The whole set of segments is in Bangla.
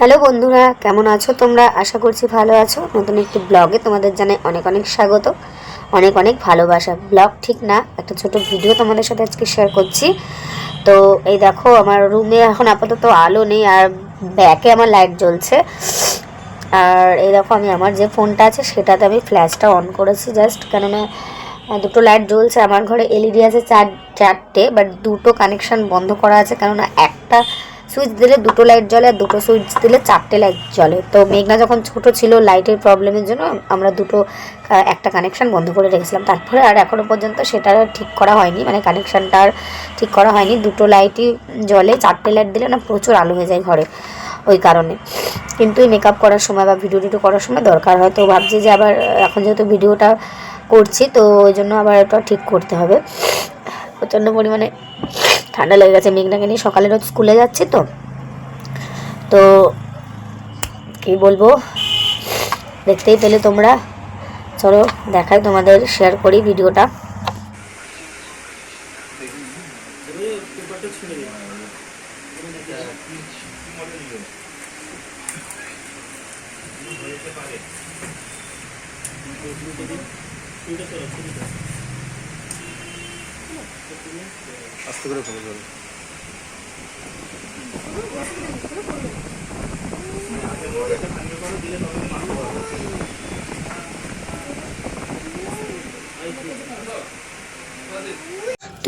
হ্যালো বন্ধুরা, কেমন আছো তোমরা? আশা করছি ভালো আছো। নতুন একটি ব্লগে তোমাদের জানাই অনেক অনেক স্বাগত। অনেক অনেক ভালোবাসা। ব্লগ ঠিক না, একটা ছোট ভিডিও তোমাদের সাথে আজকে শেয়ার করছি। তো এই দেখো, আমার রুমে এখন আপাতত আলো নেই আর ব্যাকে আমার লাইট জ্বলছে। আর এই দেখো, আমি আমার যে ফোনটা আছে, সেটাতে আমি ফ্ল্যাশটা অন করেছি জাস্ট কেননা দুটো লাইট জ্বলছে। আমার ঘরে এলইডি আছে চার, চারটে বাট দুটো কানেকশান বন্ধ করা আছে। কেননা, একটা সুইচ দিলে দুটো লাইট জ্বলে আর দুটো সুইচ দিলে চারটে লাইট জ্বলে। তো মেঘনা যখন ছোট ছিল, লাইটের প্রবলেমের জন্য আমরা দুটো একটা কানেকশান বন্ধ করে রেখেছিলাম। তারপরে আর এখনও পর্যন্ত সেটা ঠিক করা হয়নি। মানে কানেকশানটা আর ঠিক করা হয়নি। দুটো লাইটই জ্বলে, চারটে লাইট দিলে না প্রচুর আলো হয়ে যায় ঘরে ওই কারণে। কিন্তু এই মেকআপ করার সময় বা ভিডিও টিডিও করার সময় দরকার হয়। তো ভাবছি যে আবার, এখন যেহেতু ভিডিওটা করছি, তো ওই জন্য আবার এটা ঠিক করতে হবে। প্রচণ্ড পরিমাণে ঠান্ডা লেগে গেছে মেঘনাকে নিয়ে সকালে রোজ স্কুলে যাচ্ছি তো। তো কি বলব, দেখতেই পেলে তোমরা। চলো দেখাই, তোমাদের শেয়ার করি ভিডিওটা। আস্তে করে ফলো করো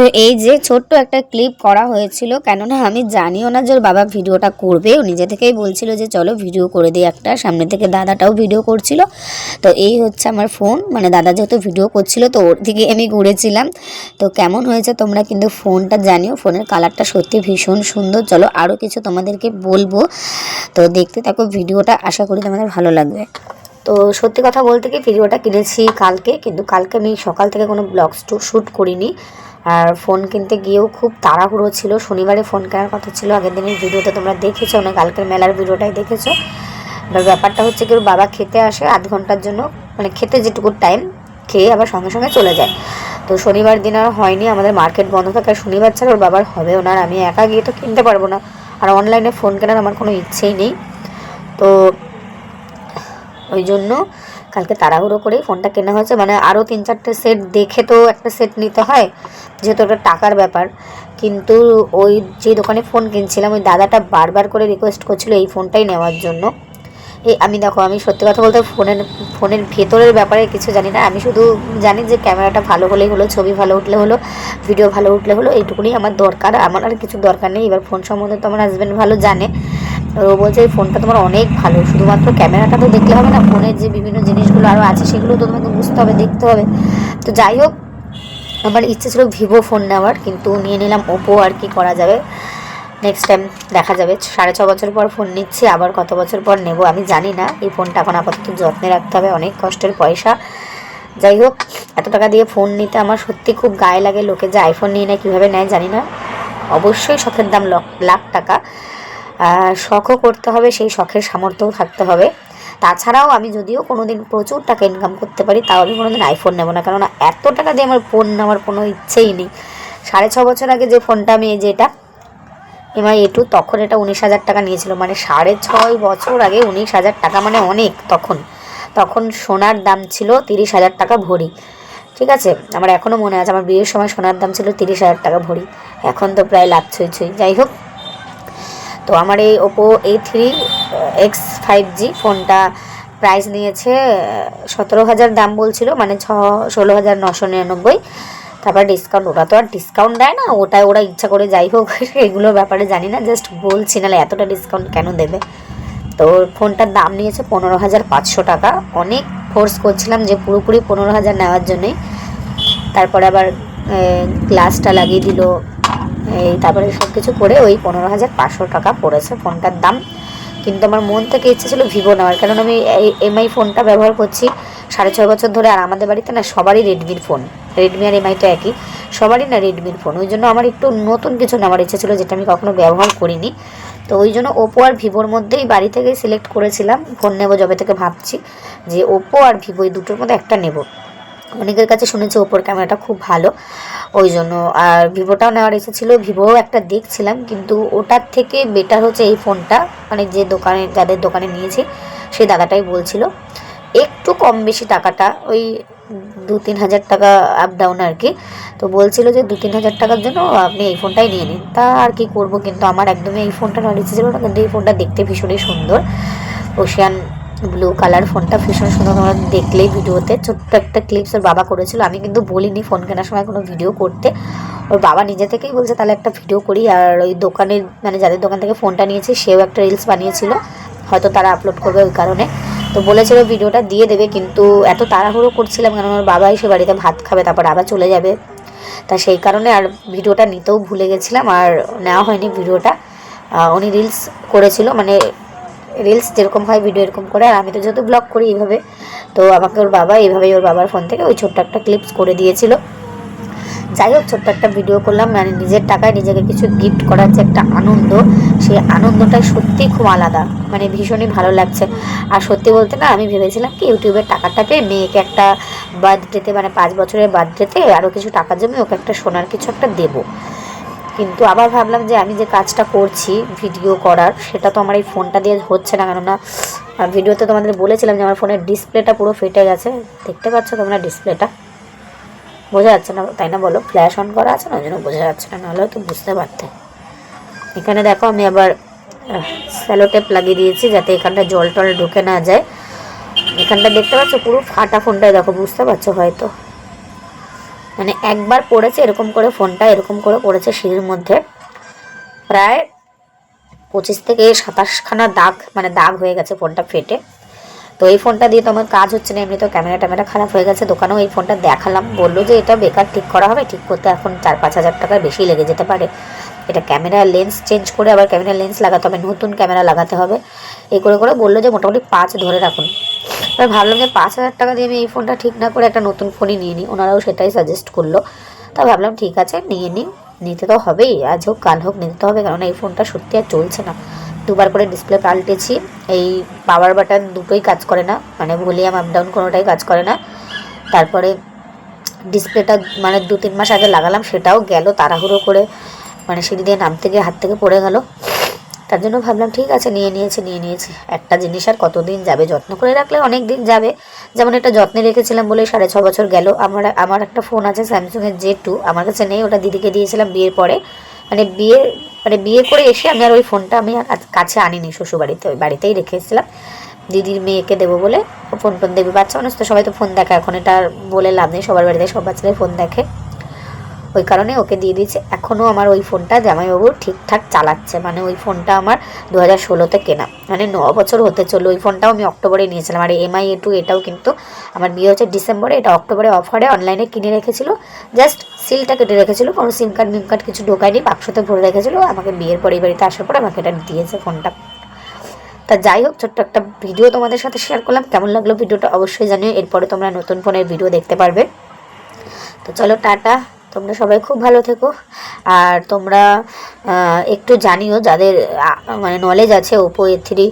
তো এই যে ছোট্ট একটা ক্লিপ করা হয়েছিল, কেননা আমি জানিও না যে ওর বাবা ভিডিওটা করবে। ও নিজে থেকেই বলছিল যে, চলো ভিডিও করে দিই একটা। সামনে থেকে দাদাটাও ভিডিও করছিল। তো এই হচ্ছে আমার ফোন মানে দাদা যেহেতু ভিডিও করছিল, তো ওর দিকে আমি ঘুরেছিলাম। তো কেমন হয়েছে তোমরা কিন্তু ফোনটা জানিও। ফোনের কালারটা সত্যি ভীষণ সুন্দর। চলো আরও কিছু তোমাদেরকে বলব। তো দেখতে থাকো ভিডিওটা আশা করি তোমাদের ভালো লাগবে। তো সত্যি কথা বলতে কি ভিডিওটা কিনেছি কালকে। কিন্তু কালকে আমি সকাল থেকে কোনো ব্লগ শ্যুট করিনি। আর ফোন কিনতে গিয়েও খুব তাড়াহুড়ো ছিল। শনিবারে ফোন কেনার কথা ছিল। আগের দিনের ভিডিওতে তোমরা দেখেছ না কালকের মেলার ভিডিওটাই দেখেছ। এবার ব্যাপারটা হচ্ছে কি বাবা খেতে আসে আধ ঘণ্টার জন্য মানে খেতে যেটুকু টাইম খেয়ে আবার সঙ্গে সঙ্গে চলে যায়। তো শনিবার দিন আর হয়নি, আমাদের মার্কেট বন্ধ থাকে শনিবার ছাড়া ওর বাবার হবেও না, আর আমি একা গিয়ে তো কিনতে পারব না। আর অনলাইনে ফোন কেনার আমার কোনো ইচ্ছেই নেই। তো ওই জন্য কালকে তাড়াহুড়ো করে ফোনটা কেনা হয়েছে। মানে আরও তিন চারটে সেট দেখে তো একটা সেট নিতে হয়, যেহেতু ওটা টাকার ব্যাপার। কিন্তু ওই যে দোকানে ফোন কিনছিলাম, ওই দাদাটা বারবার করে রিকোয়েস্ট করছিল এই ফোনটাই নেওয়ার জন্য। এই আমি দেখো, আমি সত্যি কথা বলতে ফোনের ফোনের ভেতরের ব্যাপারে কিছু জানি না। আমি শুধু জানি যে ক্যামেরাটা ভালো হলেই হলো, ছবি ভালো উঠলে হলো ভিডিও ভালো উঠলে হলো, এইটুকুনি আমার দরকার। আমার আর কিছু দরকার নেই। এবার ফোন সম্বন্ধে তো আমার হাজব্যান্ড ভালো জানে। ও বলছে, এই ফোনটা তোমার অনেক ভালো। শুধুমাত্র ক্যামেরাটা তো দেখলে হবে না, ফোনের যে বিভিন্ন জিনিসগুলো আরও আছে, সেগুলো তো তোমাকে বুঝতে হবে, দেখতে হবে। তো যাই হোক, আমার ইচ্ছে ছিল ভিভো ফোন নেওয়ার, কিন্তু নিয়ে নিলাম ওপো, আর কি করা যাবে? নেক্সট টাইম দেখা যাবে। সাড়ে ছ বছর পর ফোন নিচ্ছি, আবার কত বছর পর নেব আমি জানি না। এই ফোনটা এখন আপাতত যত্নে রাখতে হবে, অনেক কষ্টের পয়সা। যাই হোক, এত টাকা দিয়ে ফোন নিতে আমার সত্যি খুব গায়ে লাগে। লোকে যে আইফোন নিয়ে নেয়, কীভাবে নেয় জানি না। অবশ্যই শখের দাম লাখ টাকা। শখও করতে হবে, সেই শখের সামর্থ্যও থাকতে হবে। তাছাড়াও আমি যদিও কোনো দিন প্রচুর টাকা ইনকাম করতে পারি, তাও আমি কোনো দিন আইফোন নেব না। কেননা এত টাকা দিয়ে আমার ফোন নেওয়ার কোনো ইচ্ছেই নেই। সাড়ে ছ বছর আগে যে ফোনটা আমি, এই যে এটা, এমআই এ টু তখন এটা উনিশ হাজার টাকা নিয়েছিল। মানে সাড়ে ছয় বছর আগে উনিশ হাজার টাকা মানে অনেক তখন। তখন সোনার দাম ছিল তিরিশ হাজার টাকা ভরি। ঠিক আছে? আমার এখনও মনে আছে, আমার বিয়ের সময় সোনার দাম ছিল তিরিশ হাজার টাকা ভরি। এখন তো প্রায় লাভ ছুঁই ছুঁই। যাই হোক তো আমার এই Oppo A three X five G ফোনটা প্রাইস নিয়েছে সতেরো হাজার দাম বলছিল মানে ছ, ষোলো হাজার নশো নিরানব্বই। তারপর ডিসকাউন্ট ওটা তো আর ডিসকাউন্ট দেয় না, ওটাই ওরা ইচ্ছা করে যাই হোক, এগুলো ব্যাপারে জানি না জাস্ট বলছি, নাহলে এতটা ডিসকাউন্ট কেন দেবে? তো ফোনটার দাম নিয়েছে পনেরো হাজার পাঁচশো টাকা, অনেক ফোর্স করছিলাম যে পুরোপুরি পনেরো হাজার নেওয়ার জন্যই তারপরে আবার গ্লাসটা লাগিয়ে দিল এই তারপরে সব কিছু করে ওই পনেরো হাজার পাঁচশো টাকা পড়েছে ফোনটার দাম। কিন্তু আমার মন থেকে ইচ্ছে ছিল ভিভো নেওয়ার, কারণ আমি এমআই ফোনটা ব্যবহার করছি সাড়ে ছয় বছর ধরে, আর আমাদের বাড়িতে না সবারই রেডমির ফোন। রেডমি আর এমআই তো একই, সবারই না রেডমির ফোন। ওই জন্য আমার একটু নতুন কিছু নেওয়ার ইচ্ছে ছিল, যেটা আমি কখনো ব্যবহার করিনি। তো ওই জন্য ওপো আর ভিভোর মধ্যেই বাড়ি থেকেই সিলেক্ট করেছিলাম। ফোন নেব যবে থেকে ভাবছি যে ওপো আর ভিভো এই দুটোর মধ্যে একটা নেব। অনেকের কাছে শুনেছি ওপোর ক্যামেরাটা খুব ভালো। ওই জন্য আর ভিভোটাও নেওয়ার ইচ্ছে ছিল, ভিভোও একটা দেখছিলাম, কিন্তু ওটার থেকে বেটার হচ্ছে এই ফোনটা। মানে যে দোকানে, যাদের দোকানে নিয়েছি সেই দাদাটাই বলছিল। একটু কম বেশি টাকাটা, ওই দু তিন হাজার টাকা আপ ডাউন আর কি। তো বলছিল যে দু তিন হাজার টাকার জন্য আপনি এই ফোনটাই নিয়ে নিন। তা আর কি করব, কিন্তু আমার একদমই এই ফোনটা নেওয়ার ইচ্ছে ছিল না, কিন্তু এই ফোনটা দেখতে ভীষণই সুন্দর। ওশিয়ান ব্লু কালার ফোনটা ভীষণ সুন্দর তোমরা দেখলেই ভিডিওতে। ছোট্ট একটা ক্লিপস ওর বাবা করেছিল। আমি কিন্তু বলিনি ফোন কেনার সময় কোনো ভিডিও করতে। ওর বাবা নিজে থেকেই বলছে, তাহলে একটা ভিডিও করি। আর ওই দোকানের মানে যাদের দোকান থেকে ফোনটা নিয়েছে, সেও একটা রিলস বানিয়েছিল। হয়তো তারা আপলোড করবে ওই কারণে। তো বলেছিল ভিডিওটা দিয়ে দেবে, কিন্তু এত তাড়াহুড়ো করছিলাম কারণ আমার বাবা এসে বাড়িতে ভাত খাবে, তারপর আবার চলে যাবে। তা সেই কারণে আর ভিডিওটা নিতেও ভুলে গেছিলাম, আর নেওয়া হয়নি ভিডিওটা উনি রিলস করেছিল মানে রিলস যেরকম হয় ভিডিও এরকম করে। আর আমি তো যেহেতু ব্লগ করি এইভাবে, তো আমাকে ওর বাবা এইভাবেই ওর বাবার ফোন থেকে ওই ছোট্ট একটা ক্লিপস করে দিয়েছিল। যাই হোক, ছোট্ট একটা ভিডিও করলাম মানে নিজের টাকায় নিজেকে কিছু গিফট করার যে একটা আনন্দ, সেই আনন্দটা সত্যি খুব আলাদা। মানে ভীষণই ভালো লাগছে। আর সত্যি বলতে না, আমি ভেবেছিলাম কি ইউটিউবের টাকাটা পেয়ে মেয়েকে একটা বার্থডেতে মানে পাঁচ বছরের বার্থডেতে আরও কিছু টাকা জমে ওকে একটা সোনার কিছু একটা দেবো। কিন্তু আবার ভাবলাম যে আমি যে কাজটা করছি, ভিডিও করার, সেটা তো আমার এই ফোনটা দিয়ে হচ্ছে না কেননা ভিডিওতে তোমাদের বলেছিলাম যে আমার ফোনের ডিসপ্লেটা পুরো ফেটে গেছে। দেখতে পাচ্ছ তোমরা ডিসপ্লেটা? বোঝা যাচ্ছে না, তাই না বলো? ফ্ল্যাশ অন করা আছে না? ওই জন্য বোঝা যাচ্ছে না, নাহলে তো বুঝতে পারতে। এখানে দেখো আমি আবার স্যালো টেপ লাগিয়ে দিয়েছি যাতে এখানটা জল টল ঢুকে না যায়। এখানটা দেখতে পাচ্ছ পুরো ফাটা ফোনটাই, দেখো, বুঝতে পারছ হয়তো। মানে একবার পড়েছে, এরকম করে ফোনটা, এরকম করে পড়েছে সিঁড়ির মধ্যে। প্রায় পঁচিশ থেকে সাতাশখানা দাগ মানে দাগ হয়ে গেছে ফোনটা ফেটে। তো এই ফোনটা দিয়ে তো আমার কাজ হচ্ছে না, এমনি তো ক্যামেরা ট্যামেরা খারাপ হয়ে গেছে। দোকানেও এই ফোনটা দেখালাম, বলল যে এটা বেকার ঠিক করা হবে, ঠিক করতে এখন চার পাঁচ হাজার টাকা বেশি লেগে যেতে পারে। এটা ক্যামেরা লেন্স চেঞ্জ করে আবার ক্যামেরা লেন্স লাগাতে হবে, নতুন ক্যামেরা লাগাতে হবে। এই করে করে বলল যে মোটামুটি পাঁচ ধরে রাখুন। এবার ভাবলাম যে পাঁচ হাজার টাকা দিয়ে আমি এই ফোনটা ঠিক না করে একটা নতুন ফোনই নিয়ে নিই ওনারাও সেটাই সাজেস্ট করল। তা ভাবলাম ঠিক আছে, নিয়ে নিই নিতে তো হবেই। আজ হোক, কাল হোক, নিতে তো হবে। কারণ এই ফোনটা সত্যি আর চলছে না। দুবার করে ডিসপ্লে পাল্টেছি। এই পাওয়ার বাটন দুটোই কাজ করে না। মানে ভলিউম আপ ডাউন কোনোটাই কাজ করে না। তারপরে ডিসপ্লেটা মানে দু তিন মাস আগে লাগালাম, সেটাও গেল তাড়াহুড়ো করে। মানে সিঁড়ি দিয়ে নামতে গিয়ে হাত থেকে পড়ে গেল। তার জন্য ভাবলাম, ঠিক আছে, নিয়ে নিয়েছি নিয়ে নিয়েছি। একটা জিনিস আর কতদিন যাবে? যত্ন করে রাখলে অনেক দিন যাবে। যেমন এটা যত্নে রেখেছিলাম বলে সাড়ে ছ বছর গেল। আমার আমার একটা ফোন আছে স্যামসুংয়ের জে টু। আমার কাছে নেই, ওটা দিদিকে দিয়েছিলাম বিয়ের পরে। মানে বিয়ে মানে বিয়ে করে এসে আমি আর ওই ফোনটা আমি আর কাছে আনিনি শ্বশুরবাড়িতে, ওই বাড়িতেই রেখে এসেছিলাম। দিদির মেয়েকে দেবো বলে ও ফোন টোন দেবে। বাচ্চা মানুষ তো সবাই তো ফোন দেখে, এখন এটা বলে লাভ নেই। সবার বাড়িতে সব বাচ্চারাই ফোন দেখে। ওই কারণে ওকে দিয়ে দিয়েছে। এখনও আমার ওই ফোনটা জামাইবাবু ঠিকঠাক চালাচ্ছে। মানে ওই ফোনটা আমার দু হাজার ষোলোতে কেনা। মানে ন বছর হতে চলল। ওই ফোনটাও আমি অক্টোবরে নিয়েছিলাম। আর এমআই এ টু এটাও কিন্তু আমার বিয়ে হচ্ছে ডিসেম্বরে। এটা অক্টোবরে অফারে অনলাইনে কিনে রেখেছিল। জাস্ট সিলটা কেটে রেখেছিল। কোনো সিম কার্ড, মিম কার্ড কিছু ঢোকায়নি। বাক্সতে ভরে রেখেছিল। আমাকে বিয়ের পরে এই বাড়িতে আসার পরে আমাকে এটা দিয়েছে ফোনটা। তা যাই হোক, ছোট্ট একটা ভিডিও তোমাদের সাথে শেয়ার করলাম। কেমন লাগল ভিডিওটা অবশ্যই জানিও। এরপরে তোমরা নতুন ফোনের ভিডিও দেখতে পারবে। তো চলো, টাটা। তোমরা সবাই খুব ভালো থেকো। আর তোমরা একটু জানিও যাদের মানে নলেজ আছে Oppo A three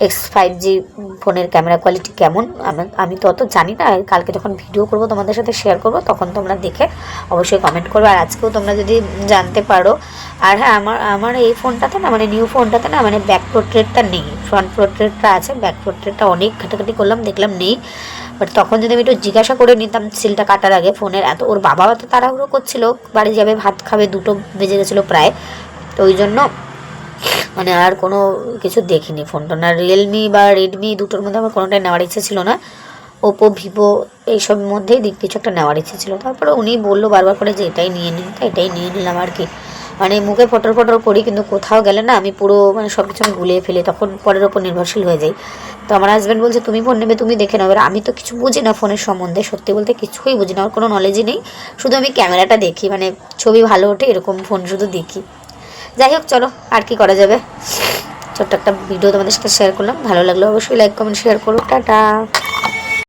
X five G ফোনের ক্যামেরা কোয়ালিটি কেমন, আমি- তো অত জানি না। কালকে যখন ভিডিও করব তোমাদের সাথে শেয়ার করব, তখন তোমরা দেখে অবশ্যই কমেন্ট করবে। আর আজকেও তোমরা যদি জানতে পারো, আর হ্যাঁ আমার আমার এই ফোনটাতে না মানে নিউ ফোনটাতে না মানে ব্যাক পোর্ট্রেটটা নেই। ফ্রন্ট পোর্ট্রেটটা আছে ব্যাক পোর্ট্রেটটা অনেক ঘাটাঘাটি করলাম, দেখলাম নেই। বাট তখন যদি আমি একটু জিজ্ঞাসা করে নিতাম সিলটা কাটার আগে ফোনের, এত ওর বাবা তো তাড়াহুড়ো করছিল, বাড়ি যাবে, ভাত খাবে, দুটো বেজে গেছিল প্রায়। তো ওই জন্য মানে আর কোনো কিছু দেখিনি। ফোনটা না রিয়েলমি বা রেডমি দুটোর মধ্যে আমার কোনোটাই নেওয়ার ইচ্ছে ছিল না। ওপো ভিভো এইসব মধ্যেই কিছু একটা নেওয়ার ইচ্ছে ছিল। তারপরে উনি বলল বারবার করে যে এটাই নিয়ে নিন এটাই নিয়ে নিলাম আর কি। মানে মুখে ফটর ফটর করি, কিন্তু কোথাও গেলে না আমি পুরো মানে সব কিছু আমি গুলিয়ে ফেলি, তখন পরের ওপর নির্ভরশীল হয়ে যাই। তো আমার হাজব্যান্ড বলছে, তুমি ফোন নেবে, তুমি দেখে এবার আমি তো কিছু বুঝি না ফোনের সম্বন্ধে, সত্যি বলতে কিছুই বুঝি না আমার কোনো নলেজই নেই। শুধু আমি ক্যামেরাটা দেখি মানে ছবি ভালো ওঠে, এরকম ফোন শুধু দেখি। যাই হোক, চলো, আর কি করা যাবে? ছোট্ট একটা ভিডিও তোমাদের সাথে শেয়ার করলাম, ভালো লাগল অবশ্যই লাইক কমেন্ট শেয়ার করো, টাটা।